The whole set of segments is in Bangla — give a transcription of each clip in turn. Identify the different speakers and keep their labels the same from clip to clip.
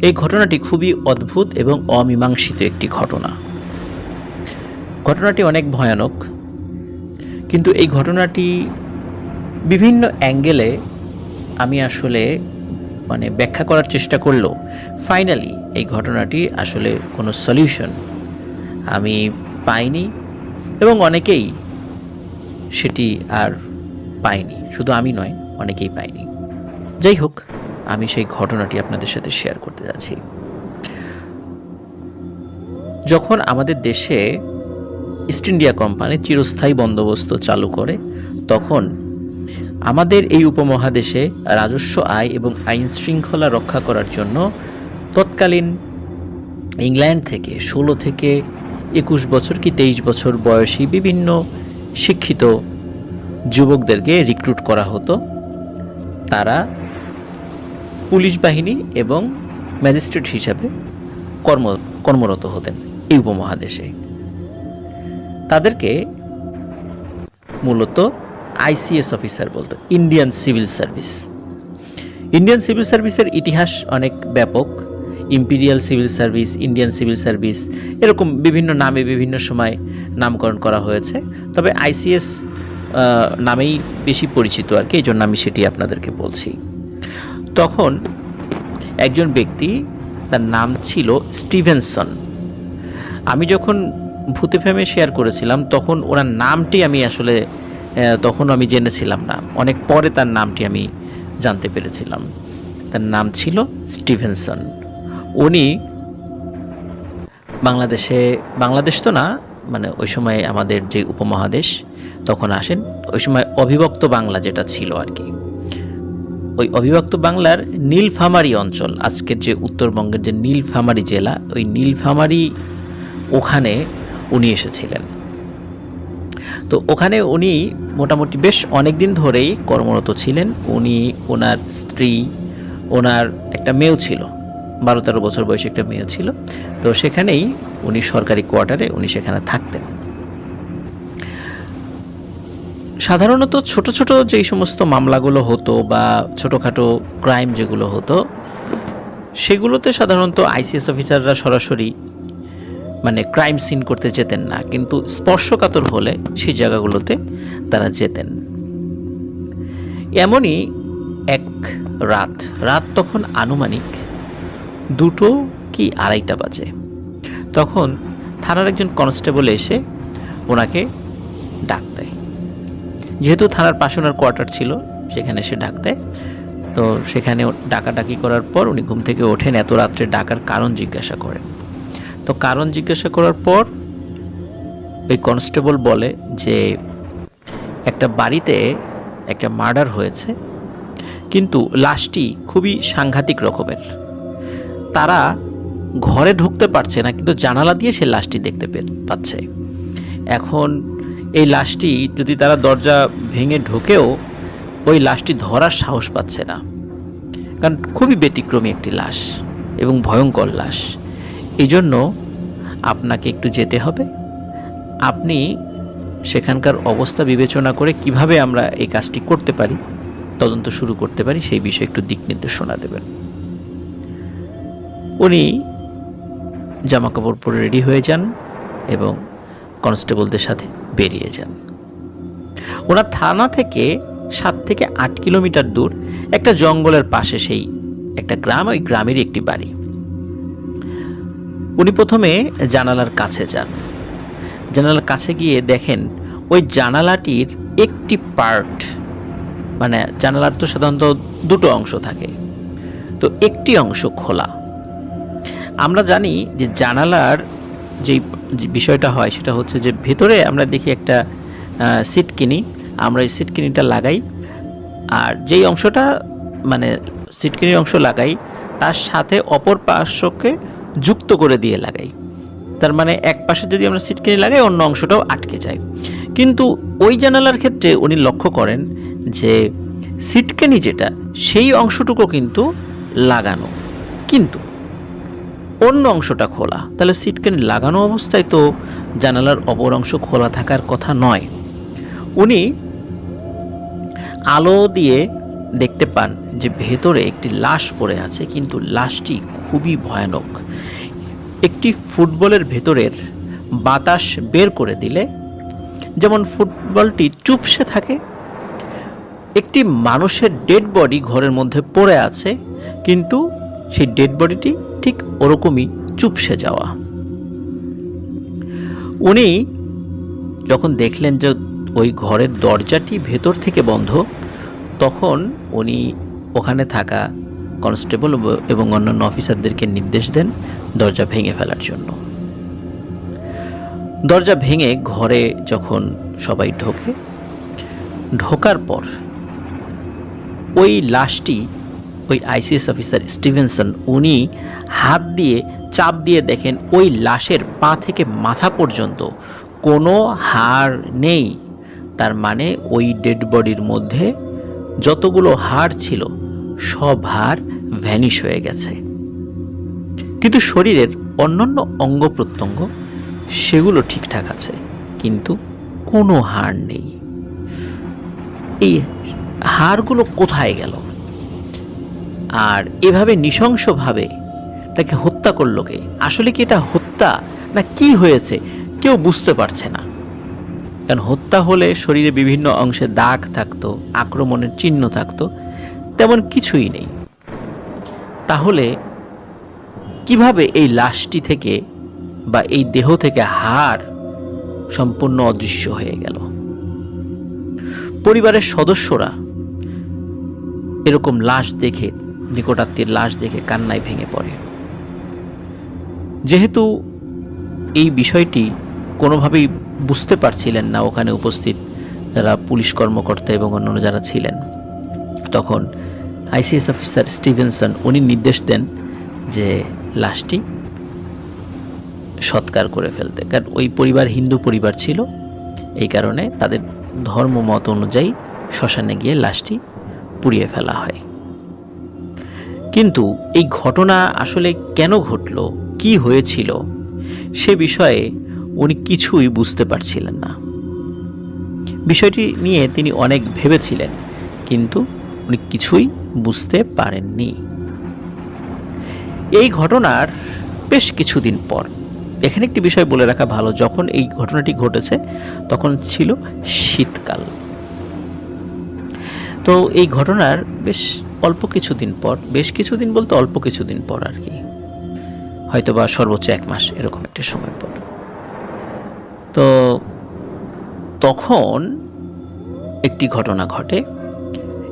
Speaker 1: এই ঘটনাটি খুবই অদ্ভুত এবং অমীমাংসিত একটি ঘটনা। ঘটনাটি অনেক ভয়ানক, কিন্তু এই ঘটনাটি বিভিন্ন অ্যাঙ্গেলে আমি আসলে মানে ব্যাখ্যা করার চেষ্টা করলেও ফাইনালি এই ঘটনাটি আসলে কোনো সলিউশন আমি পাইনি এবং অনেকেই সেটি আর পাইনি। শুধু আমি নয়, অনেকেই পাইনি। যাই হোক আমি সেই ঘটনাটি আপনাদের সাথে শেয়ার করতে যাচ্ছি। যখন আমাদের দেশে ইস্ট ইন্ডিয়া কোম্পানি চিরস্থায়ী বন্দোবস্ত চালু করে, তখন আমাদের এই উপমহাদেশে রাজস্ব আয় এবং আইন শৃঙ্খলা রক্ষা করার জন্য তৎকালীন ইংল্যান্ড থেকে ষোলো থেকে একুশ বছর কি তেইশ বছর বয়সী বিভিন্ন শিক্ষিত যুবকদেরকে রিক্রুট করা হতো। তারা পুলিশ বাহিনী এবং ম্যাজিস্ট্রেট হিসাবে কর্ম, কর্মরত হতেন এই উপমহাদেশে। তাদেরকে মূলত আইসিএস অফিসার বলতো, Indian civil service. Indian civil সার্ভিসের ইতিহাস অনেক ব্যাপক। Imperial civil service, Indian civil service, এরকম বিভিন্ন নামে বিভিন্ন সময় নামকরণ করা হয়েছে। তবে আইসিএস নামেই বেশি পরিচিত আর কি, এই জন্য আমি সেটি আপনাদেরকে বলছি। তখন একজন ব্যক্তি তার নাম ছিল স্টিভেনসন। আমি যখন ভূতে ফেমে শেয়ার করেছিলাম, তখন ওনার নামটি আমি আসলে তখন আমি জেনেছিলাম না। অনেক পরে তার নামটি আমি জানতে পেরেছিলাম। তার নাম ছিল স্টিভেনসন। উনি বাংলাদেশে, বাংলাদেশ তো না মানে ওই সময় আমাদের যে উপমহাদেশ, তখন আসেন। ওই সময় অবিভক্ত বাংলা যেটা ছিল আর কি। ওই অবিভক্ত বাংলার নীলফামারী অঞ্চল, আজকের যে উত্তরবঙ্গের যে নীলফামারী জেলা, ওই নীলফামারী ওখানে উনি এসেছিলেন। তো ওখানে উনি মোটামুটি বেশ অনেক দিন ধরেই কর্মরত ছিলেন। উনি ওনার স্ত্রী, ওনার একটা মেয়েও ছিল, বারো তেরো বছর বয়সী একটা মেয়ে ছিল। তো সেখানেই উনি সরকারি কোয়ার্টারে উনি সেখানে থাকতেন। সাধারণত ছোট ছোট যেই সমস্ত মামলাগুলো হতো বা ছোটোখাটো ক্রাইম যেগুলো হতো, সেগুলোতে সাধারণত আইসিএস অফিসাররা সরাসরি মানে ক্রাইম সিন করতে যেতেন না, কিন্তু স্পর্শকাতর হলে সেই জায়গাগুলোতে তারা যেতেন। এমনই এক রাত রাত তখন আনুমানিক দুটো কি আড়াইটা বাজে। তখন থানার একজন কনস্টেবল এসে ওনাকে ডাক দেয়। যেহেতু থানার পাশে ওনার কোয়ার্টার ছিল, সেখানে এসে ডাক দেয়। তো সেখানে ডাকাডাকি করার পর উনি ঘুম থেকে ওঠেন, এত রাত্রে ডাকার কারণ জিজ্ঞাসা করেন। তো কারণ জিজ্ঞাসা করার পর ওই কনস্টেবল বলে যে, একটা বাড়িতে একটা মার্ডার হয়েছে, কিন্তু লাশটি খুবই সাংঘাতিক রকমের। তারা ঘরে ঢুকতে পারছে না, কিন্তু জানালা দিয়ে সে লাশটি দেখতে পাচ্ছে। এখন এই লাশটি যদি তারা দরজা ভেঙে ঢোকেও, ওই লাশটি ধরার সাহস পাচ্ছে না। কারণ খুবই ব্যতিক্রমী একটি লাশ এবং ভয়ঙ্কর লাশ। এই জন্য আপনাকে একটু যেতে হবে। আপনি সেখানকার অবস্থা বিবেচনা করে কীভাবে আমরা এই কাজটি করতে পারি, তদন্ত শুরু করতে পারি, সেই বিষয়ে একটু দিক নির্দেশনা দেবেন। উনি জামা কাপড় পরে রেডি হয়ে যান এবং কনস্টেবলদের সাথে বেরিয়ে যান। ওনার থানা থেকে সাত থেকে আট কিলোমিটার দূর একটা জঙ্গলের পাশে সেই একটা গ্রাম, ওই গ্রামেরই একটি বাড়ি। উনি প্রথমে জানালার কাছে যান। জানালার কাছে গিয়ে দেখেন ওই জানালাটির একটি পার্ট মানে জানালার তো সাধারণত দুটো অংশ থাকে, তো একটি অংশ খোলা। আমরা জানি যে জানালার যেই বিষয়টা হয় সেটা হচ্ছে যে ভেতরে আমরা দেখি একটা সিট কিনি আমরা এই সিট কিনিটা লাগাই। আর যেই অংশটা মানে সিটকিনির অংশ লাগাই, তার সাথে অপর পার্শ্বকে যুক্ত করে দিয়ে লাগাই। তার মানে এক পাশে যদি আমরা সিটকিনি লাগাই, অন্য অংশটাও আটকে যায়। কিন্তু ওই জানালার ক্ষেত্রে উনি লক্ষ্য করেন যে সিটকেনি যেটা, সেই অংশটুকু কিন্তু লাগানো। কিন্তু অন্য অংশটা খোলা। তাহলে সিটকেনি লাগানো অবস্থায় তো জানালার অপর অংশ খোলা থাকার কথা নয়। উনি আলো দিয়ে দেখতে পান যে ভেতরে একটি লাশ পড়ে আছে, কিন্তু লাশটি খুবই ভয়ানক। একটি ফুটবলের ভেতরের বাতাস বের করে দিলে যেমন ফুটবলটি চুপসে থাকে, একটি মানুষের ডেড বডি ঘরের মধ্যে পড়ে আছে, কিন্তু সেই ডেড বডিটি ঠিক ওরকমই চুপসে যাওয়া। উনি যখন দেখলেন যে ওই ঘরের দরজাটি ভেতর থেকে বন্ধ, তখন উনি ওখানে থাকা কনস্টেবল এবং অন্যান্য অফিসারদেরকে নির্দেশ দেন দরজা ভেঙে ফেলার জন্য। দরজা ভেঙে ঘরে যখন সবাই ঢোকে, ঢোকার পর ওই লাশটি ওই আইসিএস অফিসার স্টিভেনসন, উনি হাত দিয়ে, চাপ দিয়ে দেখেন ওই লাশের পা থেকে মাথা পর্যন্ত কোনো হাড় নেই। তার মানে ওই ডেড বডির মধ্যে যতগুলো হাড় ছিল, সব হাড় ভ্যানিশ হয়ে গেছে। কিন্তু শরীরের অন্যান্য অঙ্গ প্রত্যঙ্গ, সেগুলো ঠিকঠাক আছে, কিন্তু কোনো হাড় নেই। এই হাড়গুলো কোথায় গেল? আর এভাবে নৃশংসভাবে তাকে হত্যা করল কে? আসলে কি এটা হত্যা? না কি হয়েছে? কেউ বুঝতে পারছে না। কারণ হত্যা হলে শরীরে বিভিন্ন অংশে দাগ থাকতো, আক্রমণের চিহ্ন থাকতো, তেমন কিছুই নেই। তাহলে কীভাবে এই লাশটি থেকে বা এই দেহ থেকে হার সম্পূর্ণ অদৃশ্য হয়ে গেল? পরিবারের সদস্যরা এরকম লাশ দেখে নিকটাত্মীয় লাশ দেখে কান্নায় ভেঙে পড়ে। যেহেতু এই বিষয়টি কোনোভাবেই বুঝতে পারছিলেন না ওখানে উপস্থিত যারা পুলিশ কর্মকর্তা এবং অন্যান্য যারা ছিলেন, তখন আইসিএস অফিসার স্টিভেনসন উনি নির্দেশ দেন যে লাশটি সৎকার করে ফেলতে। কারণ ওই পরিবার হিন্দু পরিবার ছিল, এই কারণে তাদের ধর্ম মত অনুযায়ী শ্মশানে গিয়ে লাশটি পুড়িয়ে ফেলা হয়। কিন্তু এই ঘটনা আসলে কেন ঘটলো? কি হয়েছিল? সে বিষয়ে উনি কিছুই বুঝতে পারছিলেন না। বিষয়টি নিয়ে তিনি অনেক ভেবেছিলেন, কিন্তু উনি কিছুই বুঝতে পারেননি। এই ঘটনার বেশ কিছুদিন পর, এখানে একটি বিষয় বলে রাখা ভালো, যখন এই ঘটনাটি ঘটেছে, তখন ছিল শীতকাল। তো এই ঘটনার বেশ অল্প কিছুদিন পর, বেশ কিছুদিন বলতে অল্প কিছুদিন পর আর কি। হয়তো বা সর্বোচ্চ এক মাস এরকম একটা সময় পর। তো তখন একটি ঘটনা ঘটে।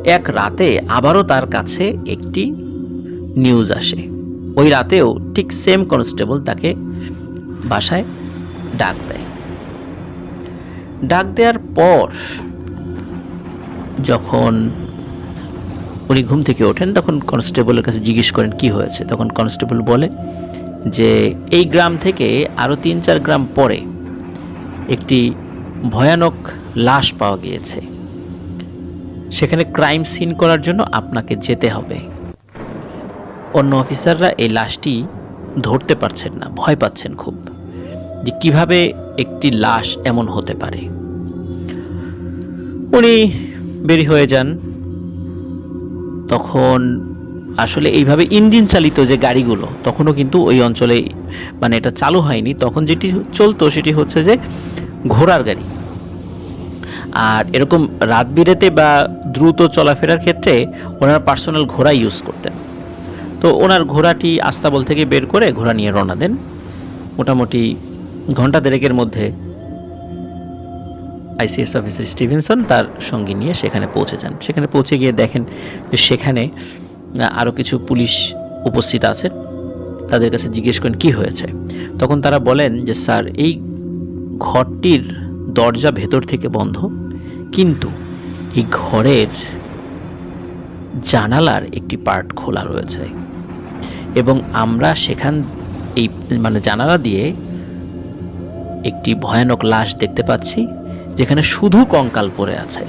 Speaker 1: এক রাতে আবারও তার কাছে একটি নিউজ আসে। ওই রাতেও ঠিক সেম কনস্টেবল তাকে বাসায় ডাক দেয়। ডাক দেওয়ার পর যখন উনি ঘুম থেকে ওঠেন, তখন কনস্টেবলের কাছে জিজ্ঞেস করেন, কি হয়েছে? তখন কনস্টেবল বলে যে, এই গ্রাম থেকে আরও তিন চার গ্রাম পরে একটি ভয়ানক লাশ পাওয়া গিয়েছে। সেখানে ক্রাইম সিন করার জন্য আপনাকে যেতে হবে। অন্য অফিসাররা এই লাশটি ধরতে পারছেন না, ভয় পাচ্ছেন খুব যে কীভাবে একটি লাশ এমন হতে পারে। উনি বেরি হয়ে যান। তখন আসলে এইভাবে ইঞ্জিন চালিত যে গাড়িগুলো, তখনও কিন্তু ওই অঞ্চলে মানে এটা চালু হয়নি। তখন যেটি চলতো সেটি হচ্ছে যে ঘোড়ার গাড়ি। আর এরকম রাত বিরেতে বা দ্রুত চলাফেরার ক্ষেত্রে ওনার পার্সোনাল ঘোড়া ইউজ করতেন। তো ওনার ঘোড়াটি আস্তাবল থেকে বের করে ঘোড়া নিয়ে রওনা দেন। মোটামুটি ঘণ্টা দেড়েকের মধ্যে আইসিএস অফিসার স্টিভেনসন তার সঙ্গী নিয়ে সেখানে পৌঁছে যান। সেখানে পৌঁছে গিয়ে দেখেন যে সেখানে আরও কিছু পুলিশ উপস্থিত আছে। তাদের কাছে জিজ্ঞেস করেন, কি হয়েছে? তখন তারা বলেন যে, স্যার, এই ঘরটির দরজা ভেতর থেকে বন্ধ। কিন্তু এই ঘরের জানালার একটি পার্ট খোলা রয়েছে। এবং আমরা সেখান, এই মানে জানালা দিয়ে একটি ভয়ানক লাশ দেখতে পাচ্ছি। যেখানে শুধু কঙ্কাল পড়ে আছে।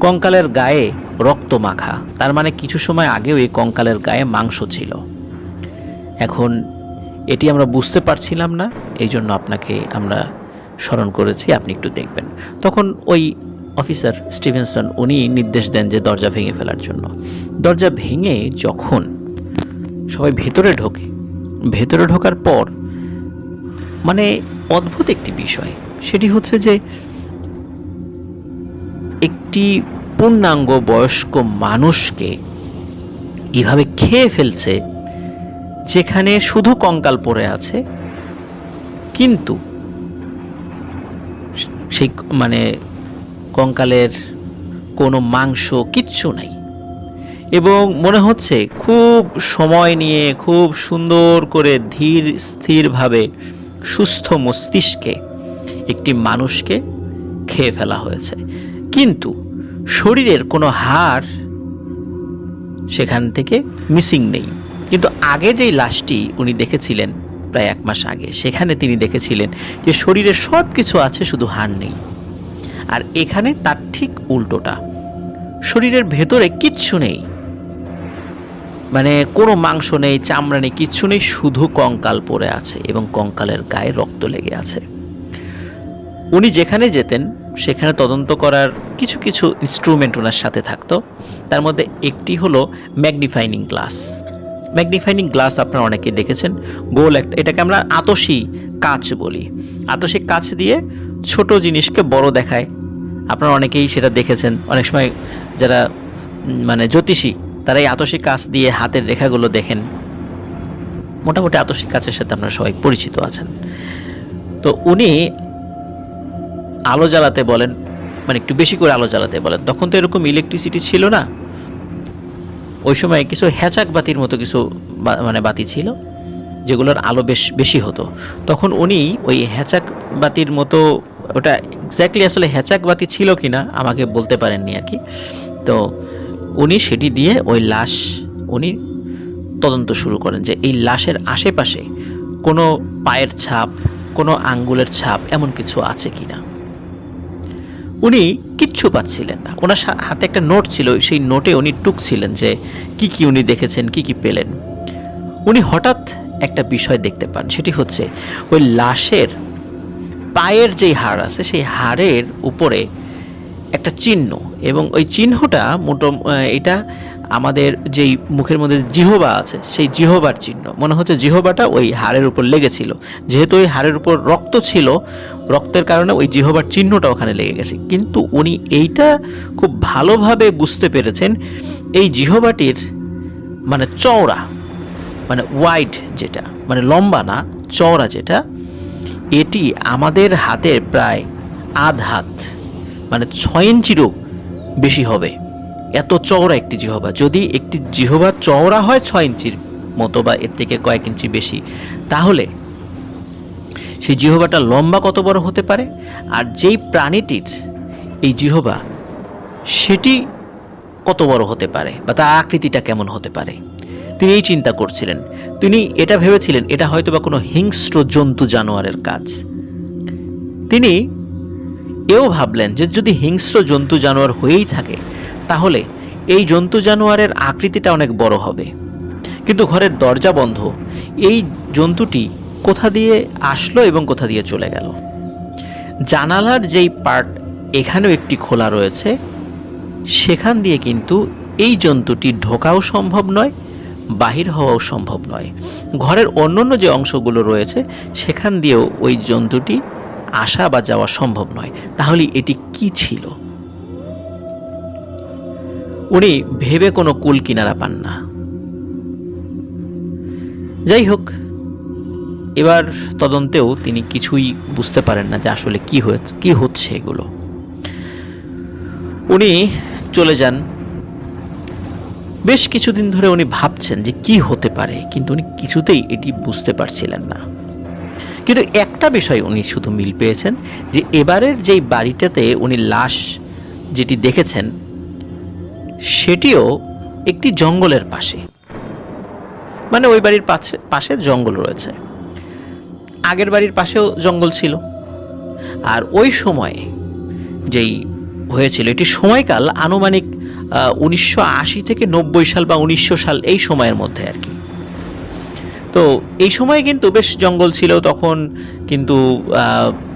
Speaker 1: কঙ্কালের গায়ে রক্ত মাখা, তার মানে কিছু সময় আগেও এই কঙ্কালের গায়ে মাংস ছিল। এখন এটি আমরা বুঝতে পারছিলাম না, এই জন্য আপনাকে আমরা স্মরণ করেছি, আপনি একটু দেখবেন। তখন ওই অফিসার স্টিভেনসন, উনি নির্দেশ দেন যে দরজা ভেঙে ফেলার জন্য। দরজা ভেঙে যখন সবাই ভেতরে ঢোকে, ভেতরে ঢোকার পর মানে অদ্ভুত একটি বিষয়, সেটি হচ্ছে যে একটি পূর্ণাঙ্গ বয়স্ক মানুষকে এভাবে খেয়ে ফেলছে যেখানে শুধু কঙ্কাল পড়ে আছে। কিন্তু সেই মানে কঙ্কালের কোনো মাংস কিচ্ছু নাই। এবং মনে হচ্ছে খুব সময় নিয়ে, খুব সুন্দর করে ধীর স্থিরভাবে সুস্থ মস্তিষ্কে একটি মানুষকে খেয়ে ফেলা হয়েছে। কিন্তু শরীরের কোনো হাড় সেখান থেকে মিসিং নেই। কিন্তু আগে যেই লাশটি উনি দেখেছিলেন প্রায় এক মাস আগে, সেখানে তিনি দেখেছিলেন যে শরীরে সব কিছু আছে, শুধু হাড় নেই। আর এখানে তার ঠিক উল্টোটা। শরীরের ভেতরে কিচ্ছু নেই। মানে কোনো মাংস নেই, চামড়া নেই, কিচ্ছু নেই, শুধু কঙ্কাল পড়ে আছে এবং কঙ্কালের গায়ে রক্ত লেগে আছে। উনি যেখানে যেতেন সেখানে তদন্ত করার কিছু কিছু ইনস্ট্রুমেন্ট ওনার সাথে থাকতো। তার মধ্যে একটি হলো ম্যাগনিফাইনিং গ্লাস ম্যাগনিফাইনিং গ্লাস আপনারা অনেকে দেখেছেন। গোল একটা, এটাকে আমরা আতসী কাচ বলি। আতসী কাচ দিয়ে ছোট জিনিসকে বড় দেখায়। আপনারা অনেকেই সেটা দেখেছেন। অনেক সময় যারা মানে জ্যোতিষী, তারা এই আতসী কাচ দিয়ে হাতের রেখাগুলো দেখেন। মোটামুটি আতসী কাচের সাথে আপনারা সবাই পরিচিত আছেন। তো উনি আলো জ্বালাতে বলেন মানে একটু বেশি করে আলো জ্বালাতে বলেন, তখন তো এরকম ইলেকট্রিসিটি ছিল না। ওই সময় কিছু হ্যাচাক বাতির মতো কিছু মানে বাতি ছিল, যেগুলোর আলো বেশ, বেশি হতো। তখন উনি ওই হ্যাচাক বাতির মতো, ওটা এক্স্যাক্টলি আসলে হ্যাচাক বাতি ছিল কি না আমাকে বলতে পারেননি আর কি। তো উনি সেটি দিয়ে ওই লাশ, উনি তদন্ত শুরু করেন যে এই লাশের আশেপাশে কোনো পায়ের ছাপ, কোনো আঙ্গুলের ছাপ এমন কিছু আছে কিনা। উনি কিচ্ছু পাচ্ছিলেন না। ওনার হাতে একটা নোট ছিল, সেই নোটে উনি টুকছিলেন যে কি কি উনি দেখেছেন, কি কি পেলেন। উনি হঠাৎ একটা বিষয় দেখতে পান, সেটি হচ্ছে ওই লাশের পায়ের যেই হাড় আছে, সেই হাড়ের উপরে একটা চিহ্ন এবং ওই চিহ্নটা মোটো এটা আমাদের যেই মুখের মধ্যে জিহবা আছে, সেই জিহবার চিহ্ন। মনে হচ্ছে জিহবাটা ওই হাড়ের উপর লেগেছিল। যেহেতু ওই হাড়ের উপর রক্ত ছিল, রক্তের কারণে ওই জিহবার চিহ্নটা ওখানে লেগে গেছে। কিন্তু উনি এইটা খুব ভালোভাবে বুঝতে পেরেছেন, এই জিহবাটির মানে চওড়া মানে ওয়াইড যেটা মানে লম্বা না, চওড়া যেটা, এটি আমাদের হাতের প্রায় আধ হাত মানে ছয় ইঞ্চিরও বেশি হবে। এত চওড়া একটি জিহবা। যদি একটি জিহবা চওড়া হয় ছয় ইঞ্চির মতো বা এর থেকে কয়েক ইঞ্চি বেশি, তাহলে সেই জিহবাটা লম্বা কত বড় হতে পারে? আর যেই প্রাণীটির এই জিহবা, সেটি কত বড় হতে পারে বা তার আকৃতিটা কেমন হতে পারে? তিনি এই চিন্তা করছিলেন। তিনি এটা ভেবেছিলেন, এটা হয়তো বা কোনো হিংস্র জন্তু জানোয়ারের কাজ। তিনি এও ভাবলেন যে যদি হিংস্র জন্তু জানোয়ার হয়েই থাকে তাহলে এই জন্তু জানোয়ারের আকৃতিটা অনেক বড় হবে। কিন্তু ঘরের দরজা বন্ধ। এই জন্তুটি কোথা দিয়ে আসলো এবং কোথা দিয়ে চলে গেল? জানালার যেই পার্ট এখানেও একটি খোলা রয়েছে। সেখান দিয়ে কিন্তু এই জন্তুটি ঢোকাও সম্ভব নয়, বাহির হওয়াও সম্ভব নয়। ঘরের অন্যান্য যে অংশগুলো রয়েছে, সেখান দিয়েও ওই জন্তুটি আসা বা যাওয়া সম্ভব নয়। তাহলে এটি কি ছিল? উনি ভেবে কোনো কুল কিনারা পান না। যাই হোক, এবার তদন্তেও তিনি কিছুই বুঝতে পারেন না যে আসলে কি হয়েছে, কি হচ্ছে এগুলো। উনি চলে যান। বেশ কিছুদিন ধরে উনি ভাবছেন যে কি হতে পারে, কিন্তু উনি কিছুতেই এটি বুঝতে পারছিলেন না। কিন্তু একটা বিষয় উনি শুধু মিল পেয়েছেন, যে এবারের যেই বাড়িটাতে উনি লাশ যেটি দেখেছেন সেটিও একটি জঙ্গলের পাশে। মানে ওই বাড়ির পাশে পাশে জঙ্গল রয়েছে। আগের বাড়ির পাশেও জঙ্গল ছিল। আর ওই সময়ে যেই হয়েছিল, এটি সময়কাল আনুমানিক উনিশশো আশি থেকে নব্বই সাল বা উনিশশো সাল এই সময়ের মধ্যে আর কি। তো এই সময় কিন্তু বেশ জঙ্গল ছিল, তখন কিন্তু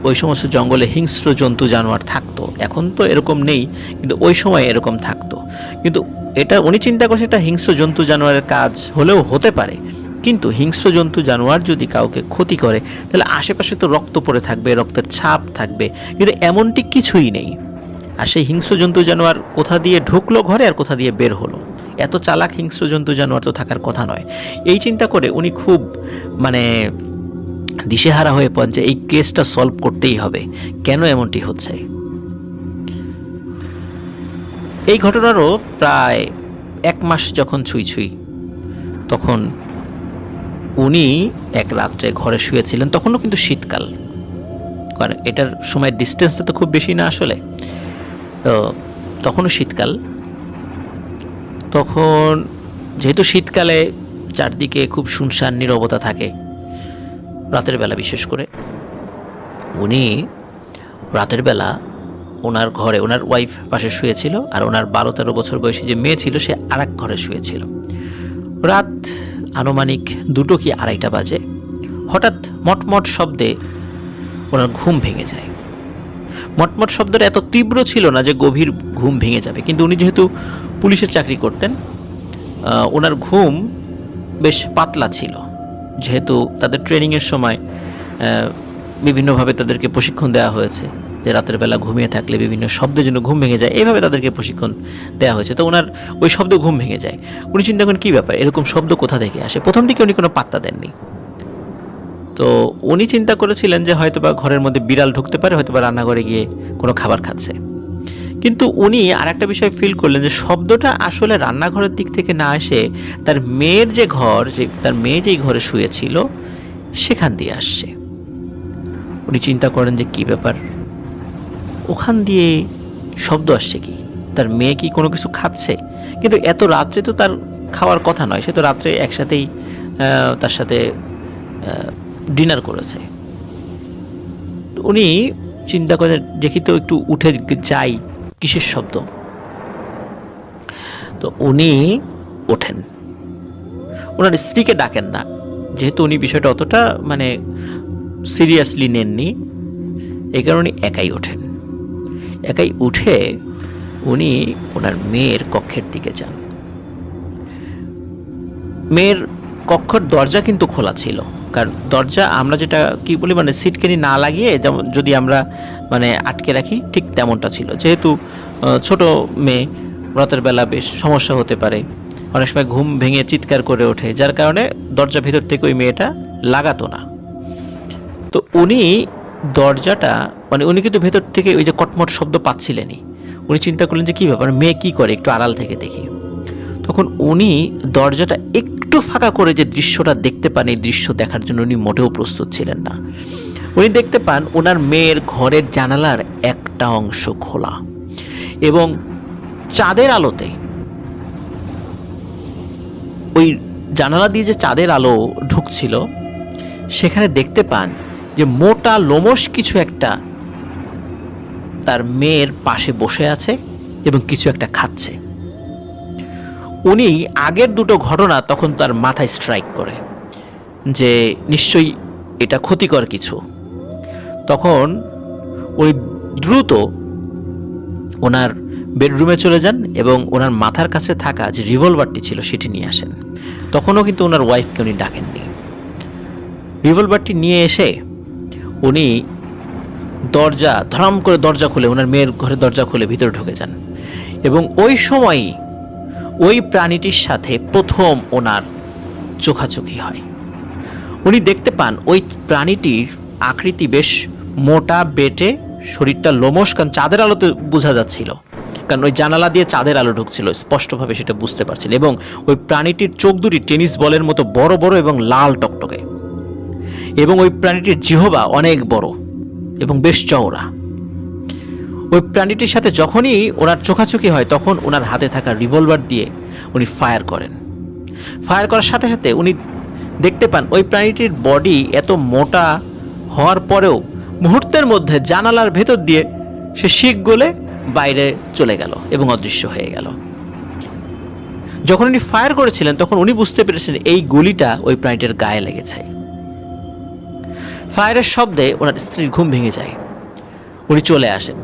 Speaker 1: ওই সমস্ত জঙ্গলে হিংস্র জন্তু জানোয়ার থাকতো। এখন তো এরকম নেই, কিন্তু ওই সময় এরকম থাকতো। কিন্তু এটা উনি চিন্তা করছে এটা হিংস্র জন্তু জানোয়ারের কাজ হলেও হতে পারে। কিন্তু হিংস্র জন্তু জানোয়ার যদি কাউকে ক্ষতি করে, তাহলে আশেপাশে তো রক্ত পড়ে থাকবে, রক্তের ছাপ থাকবে, কিন্তু এমনটি কিছুই নেই। আর সেই হিংস্র জন্তু জানোয়ার কোথা দিয়ে ঢুকলো ঘরে আর কোথা দিয়ে বের হলো? এত চালাক হিংস্র জন্তু জানোয়ার তো থাকার কথা নয়। এই চিন্তা করে উনি খুব মানে দিশেহারা হয়ে পড়েন যে এই কেসটা সলভ করতেই হবে। কেন এমনটি হচ্ছে? এই ঘটনারও প্রায় এক মাস যখন ছুঁই ছুঁই, তখন উনি এক রাত্রে ঘরে শুয়েছিলেন, তখনও কিন্তু শীতকাল। কারণ এটার সময় ডিস্টেন্সটা তো খুব বেশি না আসলে। তো তখনও শীতকাল। তখন যেহেতু শীতকালে চারদিকে খুব শুনশান নীরবতা থাকে, রাতের বেলা বিশেষ করে, উনি রাতের বেলা ওনার ঘরে, ওনার ওয়াইফ পাশে শুয়েছিল আর ওনার বারো তেরো বছর বয়সী যে মেয়ে ছিল, সে আর ঘরে শুয়েছিল। রাত আনুমানিক দুটো কি আড়াইটা বাজে, হঠাৎ মটমট শব্দে ওনার ঘুম ভেঙে যায়। মটমট শব্দটা এত তীব্র ছিল না যে গভীর ঘুম ভেঙে যাবে। কিন্তু উনি যেহেতু পুলিশের চাকরি করতেন ওনার ঘুম বেশ পাতলা ছিল। যেহেতু তাদের ট্রেনিংয়ের সময় বিভিন্নভাবে তাদেরকে প্রশিক্ষণ দেওয়া হয়েছে, যে রাতের বেলা ঘুমিয়ে থাকলে বিভিন্ন শব্দের জন্য ঘুম ভেঙে যায় এইভাবে তাদেরকে প্রশিক্ষণ দেওয়া হয়েছে। তো ওনার ওই শব্দ ঘুম ভেঙে যায়। উনি চিন্তা করেন, কী ব্যাপার? এরকম শব্দ কোথা থেকে আসে? প্রথম দিকে উনি কোনো পাত্তা দেননি। তো উনি চিন্তা করেছিলেন যে হয়তোবা ঘরের মধ্যে বিড়াল ঢুকতে পারে, হয়তোবা রান্নাঘরে গিয়ে কোনো খাবার খাচ্ছে। কিন্তু উনি আর একটা বিষয় ফিল করলেন যে শব্দটা আসলে রান্নাঘরের দিক থেকে না এসে তার মেয়ের যে ঘর, যে তার মেয়ে যেই ঘরে শুয়েছিল, সেখান দিয়ে আসছে। উনি চিন্তা করেন যে কি ব্যাপার? ওখান দিয়ে শব্দ আসছে কি? তার মেয়ে কি কোনো কিছু খাচ্ছে? কিন্তু এত রাত্রে তো তার খাওয়ার কথা নয়, সে তো রাত্রে একসাথেই তার সাথে ডিনার করেছে। উনি চিন্তা করে দেখি তো একটু উঠে যাই, কিসের শব্দ? তো উনি ওঠেন। ওনার স্ত্রীকে ডাকেন না, যেহেতু উনি বিষয়টা অতটা মানে সিরিয়াসলি নেননি, এই কারণে একাই ওঠেন। একাই উঠে উনি ওনার মেয়ের কক্ষের দিকে যান। মেয়ের কক্ষর দরজা কিন্তু খোলা ছিল। কারণ দরজা আমরা যেটা কি বলি মানে সিটকেনি না লাগিয়ে যেমন যদি আমরা মানে আটকে রাখি, ঠিক তেমনটা ছিল। যেহেতু ছোট মেয়ে, রাতের বেলা বেশ সমস্যা হতে পারে। অনেক সময় ঘুম ভেঙে চিৎকার করে ওঠে, যার কারণে দরজা ভেতর থেকে ওই মেয়েটা লাগাতো না। তো উনি দরজাটা মানে উনি কিন্তু ভেতর থেকে ওই যে কটমট শব্দ পাচ্ছিলেনই। উনি চিন্তা করলেন যে কী ব্যাপার, মেয়ে কী করে, একটু আড়াল থেকে দেখি। তখন উনি দরজাটা একটু ফাঁকা করে যে দৃশ্যটা দেখতে পান, এই দৃশ্য দেখার জন্য উনি মোটেও প্রস্তুত ছিলেন না। উনি দেখতে পান ওনার মেয়ের ঘরের জানালার একটা অংশ খোলা এবং চাঁদের আলোতে ওই জানালা দিয়ে যে চাঁদের আলো ঢুকছিল, সেখানে দেখতে পান যে মোটা লোমশ কিছু একটা তার মেয়ের পাশে বসে আছে এবং কিছু একটা খাচ্ছে। উনি আগের দুটো ঘটনা তখন তার মাথায় স্ট্রাইক করে, যে নিশ্চয়ই এটা ক্ষতিকর কিছু। তখন ওই দ্রুত ওনার বেডরুমে চলে যান এবং ওনার মাথার কাছে থাকা যে রিভলভারটি ছিল সেটি নিয়ে আসেন। তখনও কিন্তু ওনার ওয়াইফকে উনি ডাকেননি। রিভলভারটি নিয়ে এসে উনি দরজা, ধরাম করে দরজা খুলে, ওনার মেয়ের ঘরে দরজা খুলে ভিতরে ঢুকে যান। এবং ওই সময়ই ওই প্রাণীটির সাথে প্রথম ওনার চোখাচোখি হয়। উনি দেখতে পান ওই প্রাণীটির আকৃতি বেশ মোটা, বেটে, শরীরটা লোমশ, কারণ চাঁদের আলোতে বোঝা যাচ্ছিল। কারণ ওই জানালা দিয়ে চাঁদের আলো ঢুকছিল, স্পষ্টভাবে সেটা বুঝতে পারছিল। এবং ওই প্রাণীটির চোখ দুটি টেনিস বলের মতো বড় বড় এবং লাল টকটকে। এবং ওই প্রাণীটির জিহবা অনেক বড় এবং বেশ চওড়া। ওই প্রাণীটির সাথে যখনই ওনার চোখাচোখি হয়, তখন ওনার হাতে থাকা রিভলভার দিয়ে উনি ফায়ার করেন। ফায়ার করার সাথে সাথে উনি দেখতে পান ওই প্রাণীটির বডি এত মোটা হওয়ার পরেও মুহূর্তের মধ্যে জানালার ভেতর দিয়ে সে শিক গলে বাইরে চলে গেল এবং অদৃশ্য হয়ে গেল। যখন উনি ফায়ার করেছিলেন, তখন উনি বুঝতে পেরেছেন এই গুলিটা ওই প্রাণীটির গায়ে লেগেছে। ফায়ারের শব্দে ওনার স্ত্রীর ঘুম ভেঙে যায়। উনি চলে আসেন।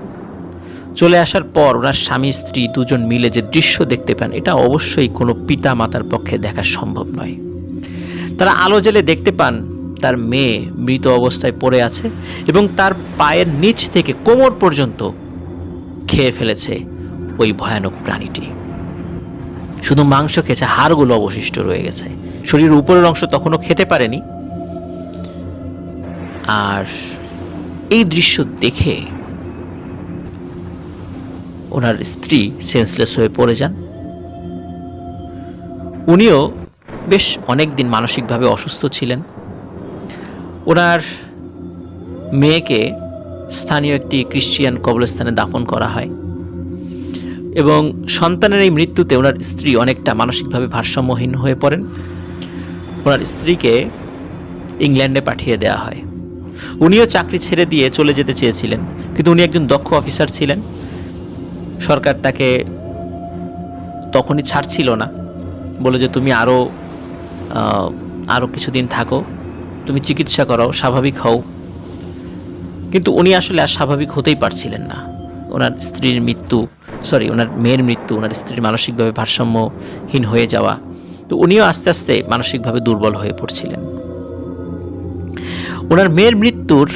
Speaker 1: চলে আসার পর ওনার স্বামী, স্ত্রী দুজন মিলে যে দৃশ্য দেখতে পান, এটা অবশ্যই কোনো পিতা মাতার পক্ষে দেখা সম্ভব নয়। তারা আলো জেলে দেখতে পান, তার মেয়ে মৃত অবস্থায় পড়ে আছে এবং তার পায়ের নিচ থেকে কোমর পর্যন্ত খেয়ে ফেলেছে ওই ভয়ানক প্রাণীটি। শুধু মাংস খেয়েছে, হাড়গুলো অবশিষ্ট রয়ে গেছে। শরীরের উপরের অংশ তখনও খেতে পারেনি। আর এই দৃশ্য দেখে ওনার স্ত্রী সেন্সলেস হয়ে পড়ে যান। উনিও বেশ অনেক দিন মানসিকভাবে অসুস্থ ছিলেন। ওনার মেয়েকে স্থানীয় একটি ক্রিশ্চিয়ান কবরস্থানে দাফন করা হয় এবং সন্তানের এই মৃত্যুতে ওনার স্ত্রী অনেকটা মানসিকভাবে ভারসাম্যহীন হয়ে পড়েন। ওনার স্ত্রীকে ইংল্যান্ডে পাঠিয়ে দেওয়া হয়। উনিও চাকরি ছেড়ে দিয়ে চলে যেতে চেয়েছিলেন, কিন্তু উনি একজন দক্ষ অফিসার ছিলেন। সরকার তাকে তখনই ছাড়ছিল না। বলে যে, তুমি আরও আরও কিছুদিন থাকো। তুমি চিকিৎসা করাও, স্বাভাবিক হও। কিন্তু উনি আসলে আর স্বাভাবিক হতেই পারছিলেন না। ওনার স্ত্রীর মৃত্যু সরি ওনার মেয়ের মৃত্যু, ওনার স্ত্রীর মানসিকভাবে ভারসাম্যহীন হয়ে যাওয়া, তো উনিও আস্তে আস্তে মানসিকভাবে দুর্বল হয়ে পড়ছিলেন। ওনার মেয়ের মৃত্যুর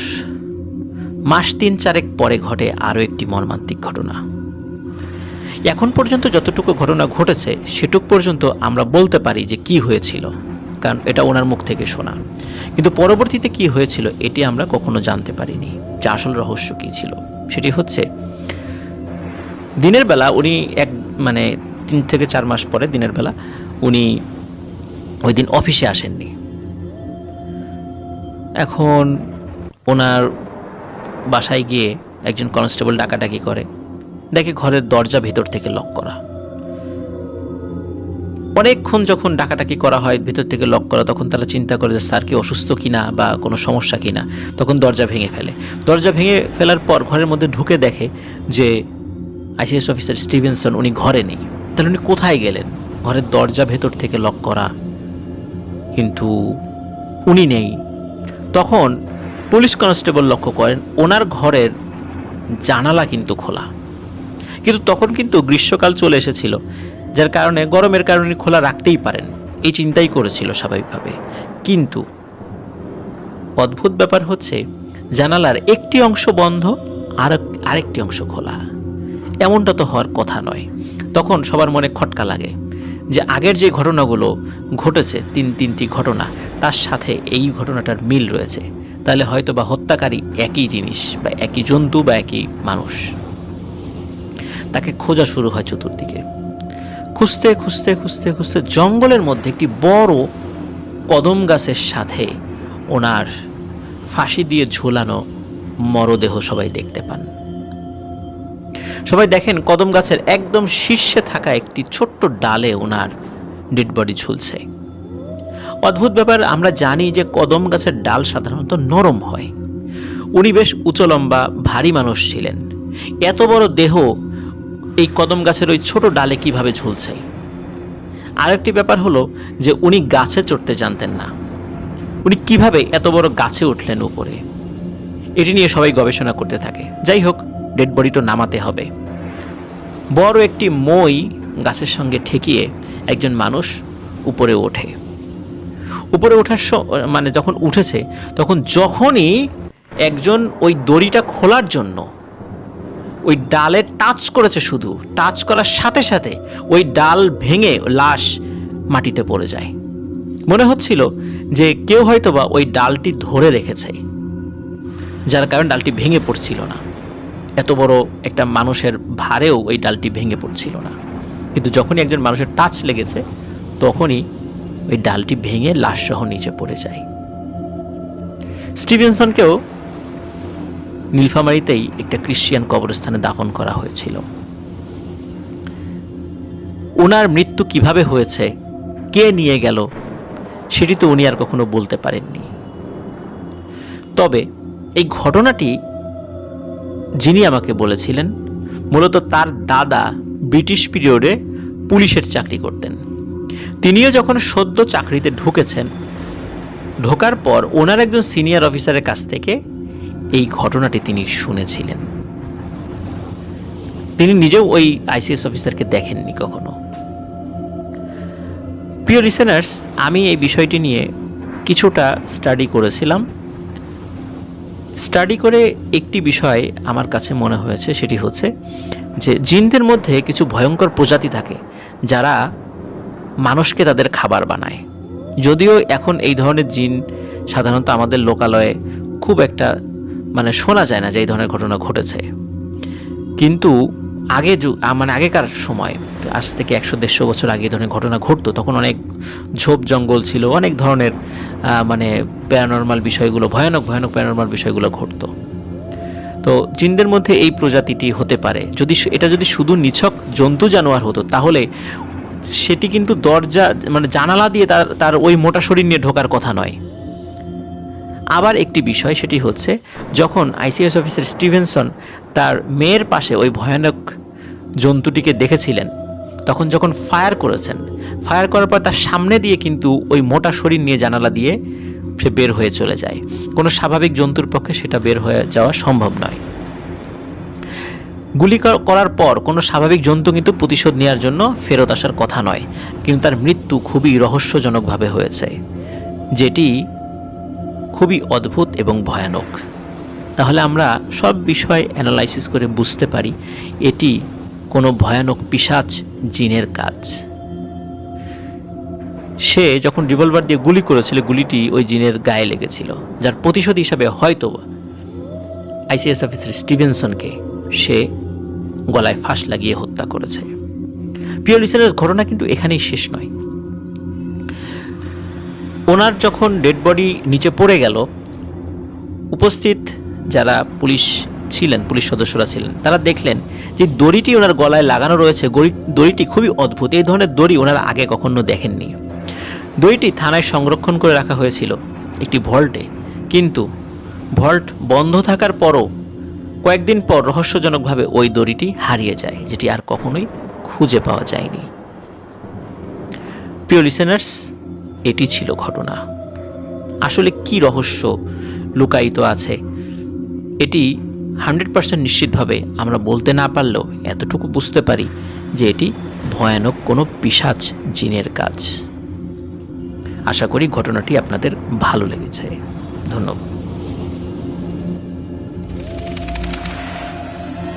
Speaker 1: মাস তিন চারেক পরে ঘটে আরও একটি মর্মান্তিক ঘটনা। এখন পর্যন্ত যতটুকু ঘটনা ঘটেছে, সেটুক পর্যন্ত আমরা বলতে পারি যে কি হয়েছিল, কারণ এটা ওনার মুখ থেকে শোনা। কিন্তু পরবর্তীতে কি হয়েছিল, এটি আমরা কখনো জানতে পারিনি, যে আসল রহস্য কি ছিল। সেটি হচ্ছে, দিনের বেলা উনি এক মানে তিন থেকে চার মাস পরে দিনের বেলা উনি ওই দিন অফিসে আসেননি। এখন ওনার বাসায় গিয়ে একজন কনস্টেবল ডাকাডাকি করে। দেখে ঘরের দরজা ভেতর থেকে লক করা। অনেকক্ষণ যখন ডাকাটাকি করা হয়, ভেতর থেকে লক করা, তখন তারা চিন্তা করে যে, স্যার, কি অসুস্থ কিনা বা কোনো সমস্যা কিনা? তখন দরজা ভেঙে ফেলে। দরজা ভেঙে ফেলার পর ঘরের মধ্যে ঢুকে দেখে যে, আইসিএস অফিসার স্টিভেনসন উনি ঘরে নেই। তাহলে উনি কোথায় গেলেন? ঘরের দরজা ভেতর থেকে লক করা। কিন্তু উনি নেই। তখন পুলিশ কনস্টেবল লক্ষ্য করেন, ওনার ঘরের জানালা কিন্তু খোলা। কিন্তু তখন কিন্তু গ্রীষ্মকাল চলে এসেছিল, যার কারণে গরমের কারণে খোলা রাখতেই পারেন। এই চিন্তাই করেছিল স্বাভাবিকভাবে। কিন্তু অদ্ভুত ব্যাপার হচ্ছে, জানালার একটি অংশ বন্ধ, আর আরেকটি অংশ খোলা। এমনটা তো হওয়ার কথা নয়। তখন সবার মনে খটকা লাগে যে আগের যে ঘটনাগুলো ঘটেছে, তিন তিনটি ঘটনা, তার সাথে এই ঘটনাটার মিল রয়েছে। তাহলে হয়তো বা হত্যাকারী একই জিনিস, বা একই জন্তু, বা একই মানুষ। তাকে খোঁজা শুরু হয় চতুর্দিকে। খুঁজতে খুঁজতে খুঁজতে খুঁজতে জঙ্গলের মধ্যে একটি বড় কদম গাছের সাথে ওনার ফাঁসি দিয়ে ঝোলানো মরদেহ সবাই দেখতে পান। সবাই দেখেন কদম গাছের একদম শীর্ষে থাকা একটি ছোট্ট ডালে ওনার ডেড বডি ঝুলছে। অদ্ভুত ব্যাপার, আমরা জানি যে কদম গাছের ডাল সাধারণত নরম হয়। উনি বেশ উঁচলম্বা, ভারী মানুষ ছিলেন। এত বড় দেহ এই কদম গাছের ওই ছোট ডালে কীভাবে ঝুলছে? আরেকটি ব্যাপার হলো যে উনি গাছে চড়তে জানতেন না। উনি কীভাবে এত বড় গাছে উঠলেন উপরে? এটি নিয়ে সবাই গবেষণা করতে থাকে। যাই হোক, ডেড বডি তো নামাতে হবে। বড় একটি মই গাছের সঙ্গে ঠেকিয়ে একজন মানুষ উপরে ওঠে। উপরে ওঠার মানে যখন উঠেছে, তখন যখনই একজন ওই দড়িটা খোলার জন্য ওই ডালে টাচ করেছে শুধু। টাচ করার সাথে সাথে ওই ডাল ভেঙে লাশ মাটিতে পড়ে যায়। মনে হচ্ছিল যে কেউ হয়তোবা ওই ডালটি ধরে রেখেছে, যার কারণে ডালটি ভেঙে পড়ছিল না। এত বড় একটা মানুষের ভারেও ওই ডালটি ভেঙে পড়ছিল না। কিন্তু যখনই একজন মানুষের টাচ লেগেছে, তখনই ওই ডালটি ভেঙে লাশসহ নিচে পড়ে যায়। স্টিভেনসনকেও নীলফামারিতেই একটা ক্রিশ্চিয়ান কবরস্থানে দাফন করা হয়েছিল। ওনার মৃত্যু কীভাবে হয়েছে, কে নিয়ে গেল, সেটি তো উনি আর কখনো বলতে পারেননি। তবে এই ঘটনাটি যিনি আমাকে বলেছিলেন, মূলত তার দাদা ব্রিটিশ পিরিয়ডে পুলিশের চাকরি করতেন। তিনিও যখন সদ্য চাকরিতে ঢুকেছেন, ঢোকার পর ওনার একজন সিনিয়র অফিসারের কাছ থেকে ঘটনাটি তিনি শুনেছিলেন। তিনি নিজেও ওই আইসিএস অফিসারকে দেখেননি কখনো। প্রিয় লিসেনার্স আমি এই বিষয়টি নিয়ে কিছুটা স্টাডি করেছিলাম। স্টাডি করে একটি বিষয় আমার কাছে মনে হয়েছে, সেটি হচ্ছে যে জিনদের মধ্যে কিছু ভয়ঙ্কর প্রজাতি থাকে যারা মানুষকে তাদের খাবার বানায়। যদিও এখন এই ধরনের জিন সাধারণত আমাদের লোকালয়ে খুব একটা মানে শোনা যায় না যে এই ধরনের ঘটনা ঘটেছে। কিন্তু আগে মানে আগেকার সময়, আজ থেকে একশো দেড়শো বছর আগে ধরনের ঘটনা ঘটতো, তখন অনেক ঝোপ জঙ্গল ছিল, অনেক ধরনের মানে প্যারানর্মাল বিষয়গুলো, ভয়ানক ভয়ানক প্যারানর্মাল বিষয়গুলো ঘটতো। তো জিনদের মধ্যে এই প্রজাতিটি হতে পারে। যদি এটা যদি শুধু নিছক জন্তু জানোয়ার হতো, তাহলে সেটি কিন্তু দরজা মানে জানালা দিয়ে তার তার ওই মোটা শরীর নিয়ে ঢোকার কথা নয়। আবার একটি বিষয়, সেটি হচ্ছে যখন আইসিএস অফিসার স্টিভেনসন তার মেয়ের পাশে ওই ভয়ানক জন্তুটিকে দেখেছিলেন, তখন যখন ফায়ার করেছেন, ফায়ার করার পর তার সামনে দিয়ে কিন্তু ওই মোটা শরীর নিয়ে জানালা দিয়ে সে বের হয়ে চলে যায়। কোনো স্বাভাবিক জন্তুর পক্ষে সেটা বের হয়ে যাওয়া সম্ভব নয়। গুলি করার পর কোনো স্বাভাবিক জন্তু কিন্তু প্রতিশোধ নেওয়ার জন্য ফেরত আসার কথা নয়, কিন্তু তার মৃত্যু খুবই রহস্যজনকভাবে হয়েছে, যেটি খুবই অদ্ভুত এবং ভয়ানক। তাহলে আমরা সব বিষয় অ্যানালাইসিস করে বুঝতে পারি, এটি কোনো ভয়ানক পিশাচ জিনের কাজ। সে যখন রিভলভার দিয়ে গুলি করেছিল, গুলিটি ওই জিনের গায়ে লেগেছিল, যার প্রতিশোধ হিসাবে হয়তো আইসিএস অফিসার স্টিভেনসনকে সে গলায় ফাঁস লাগিয়ে হত্যা করেছে। প্রিয় ঘটনা কিন্তু এখানেই শেষ নয়। ওনার যখন ডেড বডি নিচে পড়ে গেল, উপস্থিত যারা পুলিশ ছিলেন, পুলিশ সদস্যরা ছিলেন, তারা দেখলেন যে দড়িটি ওনার গলায় লাগানো রয়েছে। দড়িটি খুবই অদ্ভুত। এই ধরনের দড়ি ওনারা আগে কখনো দেখেননি। দড়িটি থানায় সংরক্ষণ করে রাখা হয়েছিল একটি ভল্টে। কিন্তু ভল্ট বন্ধ থাকার পরও কয়েকদিন পর রহস্যজনকভাবে ওই দড়িটি হারিয়ে যায়, যেটি আর কখনোই খুঁজে পাওয়া যায়নি। প্রিয় লিসেনার্স এটি ছিল ঘটনা। আসলে কি রহস্য লুকায়িত আছে? এটি হান্ড্রেড পার্সেন্ট নিশ্চিতভাবে আমরা বলতে না পারলেও এতটুকু বুঝতে পারি যে এটি ভয়ানক কোনো পিশাচ জিনের কাজ। আশা করি ঘটনাটি আপনাদের ভালো লেগেছে। ধন্যবাদ।